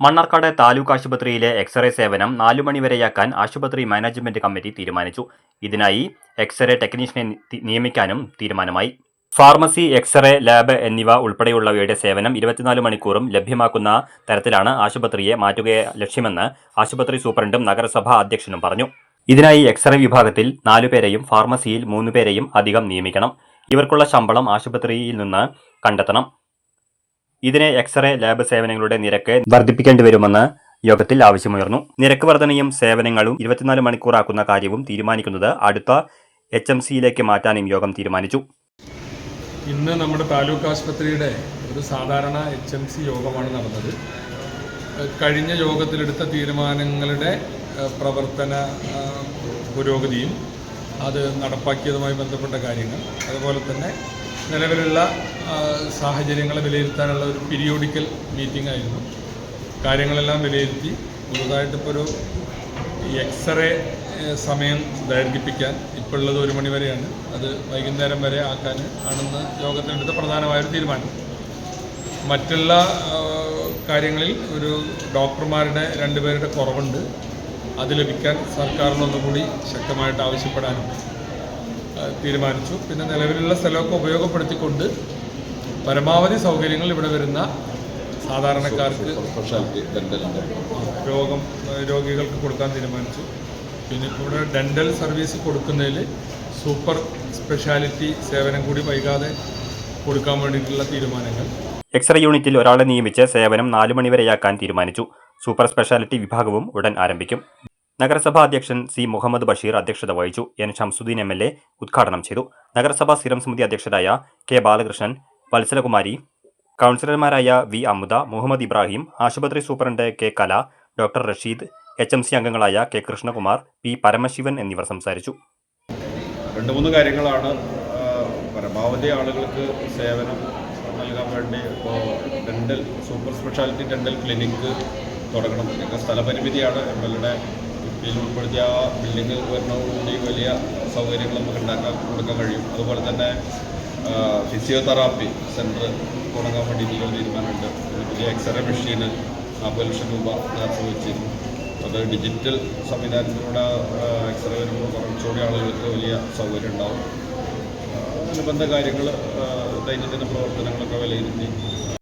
മണ്ണാർക്കാട് താലൂക്ക് ആശുപത്രിയിലെ എക്സ്റേ സേവനം നാലു മണിവരെയാക്കാൻ ആശുപത്രി മാനേജ്മെന്റ് കമ്മിറ്റി തീരുമാനിച്ചു. ഇതിനായി എക്സ്റേ ടെക്നീഷ്യനെ നിയമിക്കാനും തീരുമാനമായി. ഫാർമസി എക്സ്റേ ലാബ് എന്നിവ ഉൾപ്പെടെയുള്ളവയുടെ സേവനം ഇരുപത്തിനാല് മണിക്കൂറും ലഭ്യമാക്കുന്ന തരത്തിലാണ് ആശുപത്രിയെ മാറ്റുക ലക്ഷ്യമെന്ന് ആശുപത്രി സൂപ്രണ്ടും നഗരസഭാ അധ്യക്ഷനും പറഞ്ഞു. ഇതിനായി എക്സ്റേ വിഭാഗത്തിൽ നാലുപേരെയും ഫാർമസിയിൽ മൂന്നുപേരെയും അധികം നിയമിക്കണം. ഇവർക്കുള്ള ശമ്പളം ആശുപത്രിയിൽ നിന്ന് കണ്ടെത്തണം. ഇതിന് എക്സ്റേ ലാബ് സേവനങ്ങളുടെ നിരക്ക് വർദ്ധിപ്പിക്കേണ്ടി വരുമെന്ന് യോഗത്തിൽ ആവശ്യമുയർന്നു. നിരക്ക് വർധനയും സേവനങ്ങളും ഇരുപത്തിനാല് മണിക്കൂറാക്കുന്ന കാര്യവും തീരുമാനിക്കുന്നത് അടുത്ത എച്ച് എം സിയിലേക്ക് മാറ്റാനും യോഗം തീരുമാനിച്ചു. ഇന്ന് നമ്മുടെ താലൂക്ക് ആശുപത്രിയുടെ ഒരു സാധാരണ എച്ച് എം സി യോഗമാണ് നടന്നത്. കഴിഞ്ഞ യോഗത്തിലെടുത്ത തീരുമാനങ്ങളുടെ പ്രവർത്തന പുരോഗതിയും അത് നടപ്പാക്കിയതുമായി ബന്ധപ്പെട്ട കാര്യങ്ങൾ അതുപോലെ തന്നെ നിലവിലുള്ള സാഹചര്യങ്ങൾ വിലയിരുത്താനുള്ള ഒരു പീരിയോഡിക്കൽ മീറ്റിംഗ് ആയിരുന്നു. കാര്യങ്ങളെല്ലാം വിലയിരുത്തി പുതുതായിട്ടിപ്പോൾ ഒരു ഈ എക്സ്റേ സമയം ദൈർഘിപ്പിക്കാൻ ഇപ്പോൾ ഉള്ളത് ഒരു മണിവരെയാണ് അത് വൈകുന്നേരം വരെ ആക്കാൻ ആണെന്ന് യോഗത്തിനെടുത്ത പ്രധാനമായൊരു തീരുമാനം. മറ്റുള്ള കാര്യങ്ങളിൽ ഒരു ഡോക്ടർമാരുടെ രണ്ടുപേരുടെ കുറവുണ്ട്. അത് ലഭിക്കാൻ സർക്കാരിനൊന്നുകൂടി ശക്തമായിട്ട് ആവശ്യപ്പെടാനും ഏഹ്, തീരുമാനിച്ചു. പിന്നെ നിലവിലുള്ള സ്ഥലമൊക്കെ ഉപയോഗപ്പെടുത്തിക്കൊണ്ട് പരമാവധി സൗകര്യങ്ങൾ ഇവിടെ വരുന്ന സാധാരണക്കാർക്ക് രോഗം രോഗികൾക്ക് കൊടുക്കാൻ തീരുമാനിച്ചു. പിന്നെ ഇവിടെ ഡെന്റൽ സർവീസ് കൊടുക്കുന്നതിൽ സൂപ്പർ സ്പെഷ്യാലിറ്റി സേവനം കൂടി വൈകാതെ കൊടുക്കാൻ വേണ്ടിയിട്ടുള്ള തീരുമാനങ്ങൾ. എക്സ്റേ യൂണിറ്റിൽ ഒരാളെ നിയമിച്ച് സേവനം നാലു മണിവരെയാക്കാൻ തീരുമാനിച്ചു. സൂപ്പർ സ്പെഷ്യാലിറ്റി വിഭാഗവും ഉടൻ ആരംഭിക്കും. നഗരസഭാ അധ്യക്ഷൻ സി മുഹമ്മദ് ബഷീർ അധ്യക്ഷത വഹിച്ചു. N Shamsuddeen M L A ഉദ്ഘാടനം ചെയ്തു. നഗരസഭാ സ്ഥിരം സമിതി അധ്യക്ഷരായ കെ ബാലകൃഷ്ണൻ വത്സലകുമാരി കൗൺസിലർമാരായ വി അമുദ മുഹമ്മദ് ഇബ്രാഹിം ആശുപത്രി superintendent K Kala doctor Rasheed H M C അംഗങ്ങളായ കെ കൃഷ്ണകുമാർ പി പരമശിവൻ എന്നിവർ സംസാരിച്ചു. രണ്ട് മൂന്ന് കാര്യങ്ങളാണ് പരമാവധി ആളുകൾക്ക് സേവനം നൽകാൻ വേണ്ടി ഇപ്പോൾ dental super speciality dental clinic തുടങ്ങണം. ഞങ്ങൾക്ക് സ്ഥലപരിമിതിയാണ് എം എൽ ഫിഫ്റ്റിയിൽ ഉൾപ്പെടുത്തിയ ആ ബിൽഡിംഗ് വരുന്നതോടുകൂടി വലിയ സൗകര്യങ്ങൾ നമുക്ക് ഉണ്ടാക്കാൻ കൊടുക്കാൻ കഴിയും. അതുപോലെ തന്നെ ഫിസിയോതെറാപ്പി സെന്റർ തുടങ്ങാൻ വേണ്ടിയിട്ടുള്ള തീരുമാനമുണ്ട്. പുതിയ എക്സ്റേ മെഷീന് നാൽപ്പത് ലക്ഷം രൂപ നേരത്തെ വെച്ചിരുന്നു അത് ഡിജിറ്റൽ സംവിധാനത്തിലൂടെ എക്സ്റേ വരുമ്പോൾ കുറച്ചുകൂടി ആളുകൾക്ക് വലിയ സൗകര്യം ഉണ്ടാവും. അനുബന്ധ കാര്യങ്ങൾ ദൈനംദിന പ്രവർത്തനങ്ങളൊക്കെ വിലയിരുത്തി